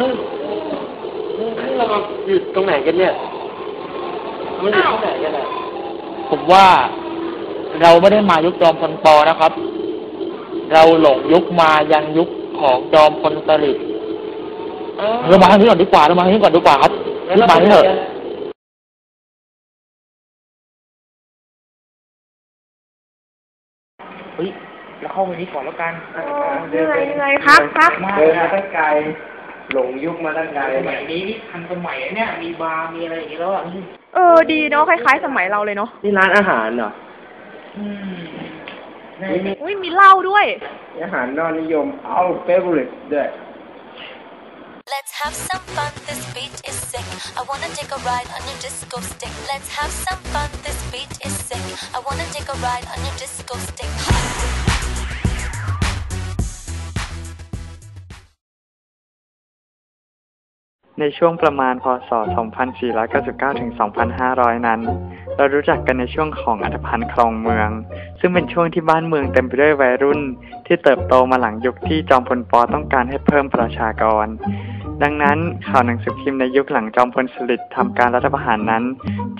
ฮ้ยนี่เรามาอยู่ตรงไหนกันเนี่ยมันอยู่ที่ไหนกันอะผมว่าเราไม่ได้มายุคจอมพลปอนะครับ เราหลงยุคมายังยุคของจอมพลสฤษดิ์เรามาทางนี้ก่อนดีกว่าเรามาทางนี้ก่อนดีกว่าครับรีบมาเถอะเฮ้ยเราเข้าไปนี้ก่อนแล้วกันเหนื่อยเหนื่อยพักพักมากเดินนะมาไกล หลงยุคมาตั้งไกลสมัยนี้นี่ทันสมัยเนี่ยมีบาร์มีอะไรอย่างนี้แล้วอะเออดีเนาะคล้าย ๆ สมัยเราเลยเนาะนี่ร้านอาหารเหรออืมอุ้ยมีเหล้าด้วย อาหารนอนนิยมเอาเฟเวอร์ด้วย Let's have some fun, this beat is sick. I wanna take a ride on your disco stick. Let's have some fun, this beat is sick. I wanna take a ride on your disco stick. ในช่วงประมาณพศ 2499 ถึง 2500 นั้น เรารู้จักกันในช่วงของอัฐพันธ์คลองเมือง ซึ่งเป็นช่วงที่บ้านเมืองเต็มไปด้วยวัยรุ่น ที่เติบโตมาหลังยุคที่จอมพลปต้องการให้เพิ่มประชากร ดังนั้นข่าวหนังสือพิมพ์ในยุคหลังจอมพลสฤษดิ์ทำการรัฐประหารนั้น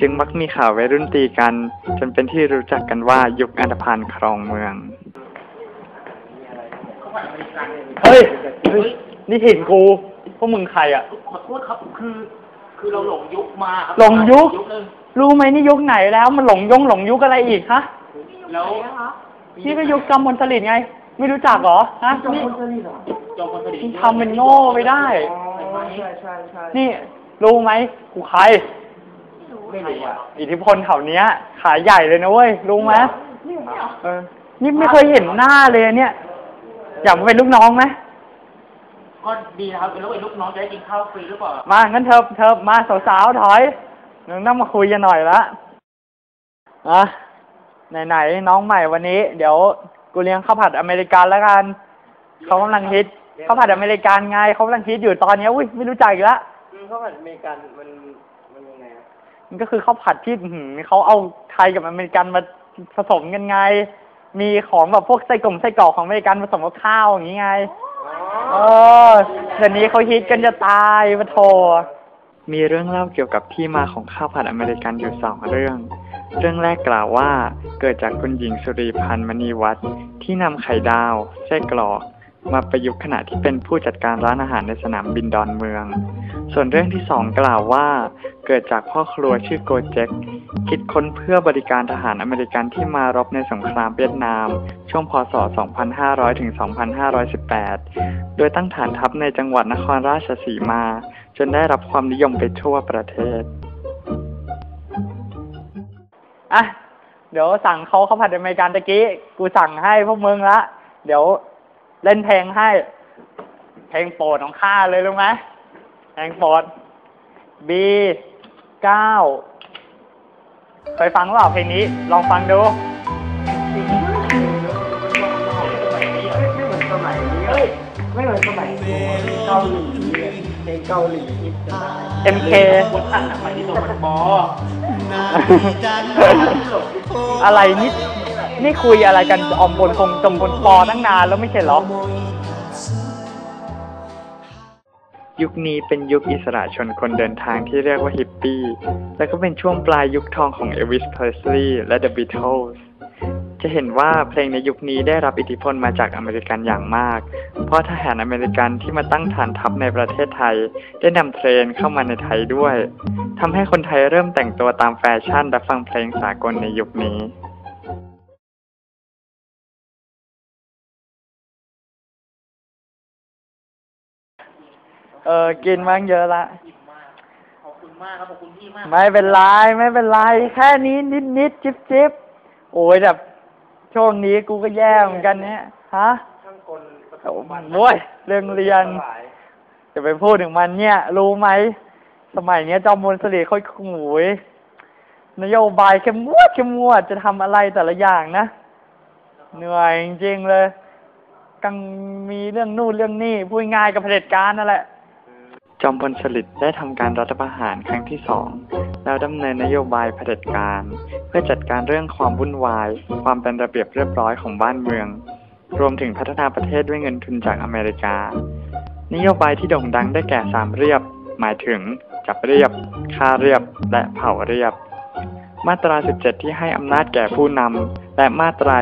จึงมักมีข่าววัยรุ่นตีกัน จนเป็นที่รู้จักกันว่ายุคอัฐพันธ์คลองเมือง เฮ้ย นี่ถิ่นกู พวกมึงใครอะ ขอโทษครับ คือ คือเราหลงยุคมาครับหลงยุคยุค นึงรู้ไหมนี่ยุคไหนแล้ว มันหลงยงหลงยุคอะไรอีกฮะ แล้วนี่ก็ยุคจอมพลสฤษดิ์ไง ไม่รู้จักเหรอฮะนี่จอมพลสฤษมึงดิ์ทำเป็นโง่ไปได้ ใช่ใช่ใช่นี่รู้ไหมกูใคร ไม่รู้อะอิทธิพลแถวเนี้ย ขายใหญ่เลยนะเว้ย รู้ไหมเออ นี่ไม่เคยเห็นหน้าเลยเนี่ย อยากมาเป็นลูกน้องไหม ก็ดีนะครับแล้วไอ้ลูกน้องจะได้กินข้าวฟรีหรือเปล่ามางั้นเธอเธอมาสาวๆถอยหนึ่งต้องมาคุยกันหน่อยละอะไหนๆน้องใหม่วันนี้ เดี๋ยวกูเลี้ยงข้าวผัดอเมริกันแล้วกันเขากำลังฮิตข้าวผัดอเมริกันไงเขากำลังฮิตอยู่ตอนนี้อุ้ยไม่รู้จักอีกแล้วคือข้าวผัดอเมริกันมันมันยังไงอะมันก็คือข้าวผัดที่อื้อหือเขาเอาไทยกับอเมริกันมาผสมกันไง มีของแบบพวกไส้กลมไส้กรอกของอเมริกันผสมกับข้าวอย่างนี้ไง เออเดี๋ยวนี้เขาฮิตกันจะตายมาโทมีเรื่องเล่าเกี่ยวกับที่มาของข้าวผัดอเมริกันอยู่สองเรื่อง เรื่องแรกกล่าวว่าเกิดจากคุณหญิงสุริพันธ์มณีวัฒน์ที่นำไข่ดาวไส้กรอก มาประยุกต์ขณะที่เป็นผู้จัดการร้านอาหารในสนามบินดอนเมือง ส่วนเรื่องที่สองกล่าวว่า เกิดจากพ่อครัวชื่อโกเจ็กคิดค้นเพื่อบริการทหารอเมริกันที่มารบในสงครามเวียดนาม ช่วงพศ 2500 ถึง 2518 โดยตั้งฐานทัพในจังหวัดนครราชสีมา จนได้รับความนิยมไปทั่วประเทศ อะ เดี๋ยวสั่งเขาข้าวผัดอเมริกันตะกี้ กูสั่งให้พวกมึงละ เดี๋ยว เล่นเพลงให้ เพลงโปรดของข้าเลยรู้ไหมเพลงโปรด B เก้าเคยฟังหรือเปล่าเพลงนี้ ลองฟังดูไม่เหมือนสมัยนี้เอ้ยไม่เหมือนสมัยนี้เกาหลีเพลงเกาหลีฮิตจะตาย MK คนอ่านหนังไปที่จอมพลปออะไรนี่ นี่คุยอะไรกันออมบนคงจมบนปอตั้งนานแล้วไม่ใช่เหรอ ยุคนี้เป็นยุคอิสระชนคนเดินทางที่เรียกว่าฮิปปี้ และก็เป็นช่วงปลายยุคทองของเอวิสเพลสลีย์และ The Beatles จะเห็นว่าเพลงในยุคนี้ได้รับอิทธิพลมาจากอเมริกันอย่างมาก เพราะทหารอเมริกันที่มาตั้งฐานทัพในประเทศไทย ได้นำเทรนเข้ามาในไทยด้วย ทำให้คนไทยเริ่มแต่งตัวตามแฟชั่นและฟังเพลงสากลในยุคนี้ ออ กินมั้งเยอะละขอบคุณมากครับ ขอบคุณพี่มากไม่เป็นไรไม่เป็นไร แค่นี้นิดนิดจิบจิบโอ้ยแบบช่วงนี้กูก็แย่เหมือนกันเนี่ยฮะช่างกลปฐโอ้มบัณฑิตโว้ยเรื่องเรียน สลายจะไปพูดถึงมันเนี่ย รู้ไหม สมัยเนี้ยจอมพลสฤษดิ์เขาโอ้ยนโยบายเข้มงวดเข้มงวดจะทำอะไรแต่ละอย่างนะ เหนื่อยจริงๆเลย กังมีเรื่องนู่นเรื่องนี่พูดง่ายกับเผด็จการนั่นแหละ จอมพลสฤษดิ์ได้ทำการรัฐประหารครั้งที่สองแล้วดำเนินนโยบายเผด็จการ เพื่อจัดการเรื่องความวุ่นวาย ความเป็นระเบียบเรียบร้อยของบ้านเมือง รวมถึงพัฒนาประเทศด้วยเงินทุนจากอเมริกา นโยบายที่โด่งดังได้แก่สามเรียบ หมายถึง จับเรียบฆ่าเรียบ และเผาเรียบ มาตรา 17 ที่ให้อำนาจแก่ผู้นำและมาตรา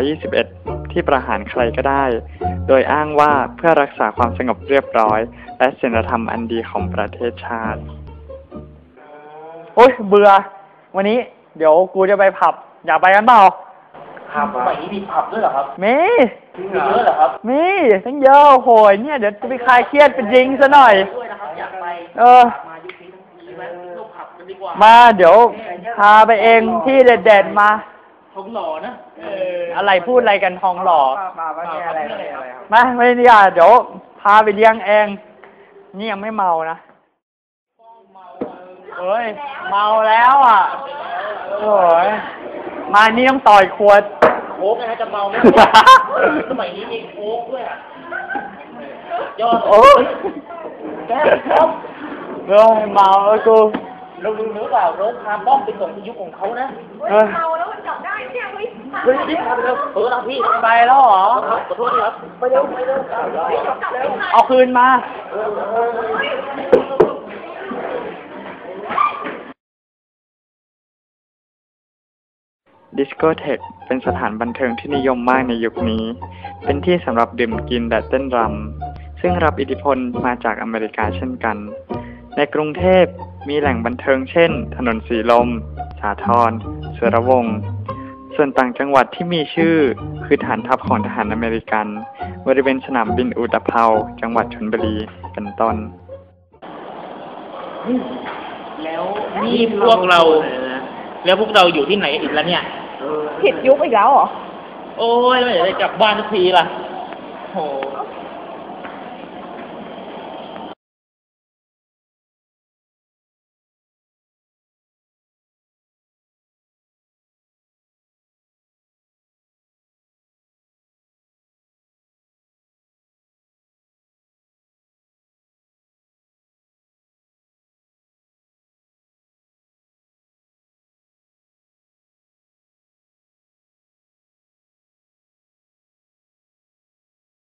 21 ที่ประหารใครก็ได้ โดยอ้างว่าเพื่อรักษาความสงบเรียบร้อย และศีลธรรมอันดีของประเทศชาติ โอ๊ยเบื่อ วันนี้เดี๋ยวกูจะไปผับ อยากไปกันเปล่าผับสมัยนี้มีผับด้วยเหรอครับมีมีเยอะเหรอครับมีทั้งเยอะโอ้โหยเนี่ยเดี๋ยวจะไปคลายเครียดเป็นยิงซะหน่อยด้วยนะครับอยากไปเออมายุคนี้ทั้งทีแวะลูกผับกันดีกว่ามาเดี๋ยวพาไปเองที่เด็ดๆมาทองหล่อนะเอออะไรพูดอะไรกันทองหล่อป้าป้าว่าเนี่ยอะไรอะไรอะไรครับมาไม่ดีอะเดี๋ยวพาไปเลี้ยงเอง นี่ยังไม่เมานะเอ้ย เมาแล้วอะโอ้ยมานี่ต้องต่อยขวด โค้กนะฮะจะเมาไหมสมัยนี้มีโค้กด้วยอะยอดโอ้ยแก้วป้อมเอ้ยเมาแล้วกู เรารู้หรือเปล่าโรคคาร์ป้อมเป็นของยุคของเขานะเอ้ยเฮ้ยรีบพาไปเร็วเออเราพี่ไปแล้วเหรอขอโทษทีครับไปเร็วไปเร็วเอาคืนมาดิสโกเทคเป็นสถานบันเทิงที่นิยมมากในยุคนี้ เป็นที่สำหรับดื่มกินและเต้นรำ ซึ่งรับอิทธิพลมาจากอเมริกาเช่นกัน ในกรุงเทพมีแหล่งบันเทิงเช่น ถนนสีลม สาทรสุรวงศ์ส่วนต่างจังหวัดที่มีชื่อคือฐานทัพของทหารอเมริกัน บริเวณสนามบินอุตภเปาจังหวัดชลบุรีเป็นต้น แล้วนี่พวกเรา แล้วพวกเราอยู่ที่ไหนอีกแล้วเนี่ย ผิดยุคอีกแล้วเหรอ โอ้ยแล้วเดี๋ยวจะกลับบ้านสักทีล่ะโห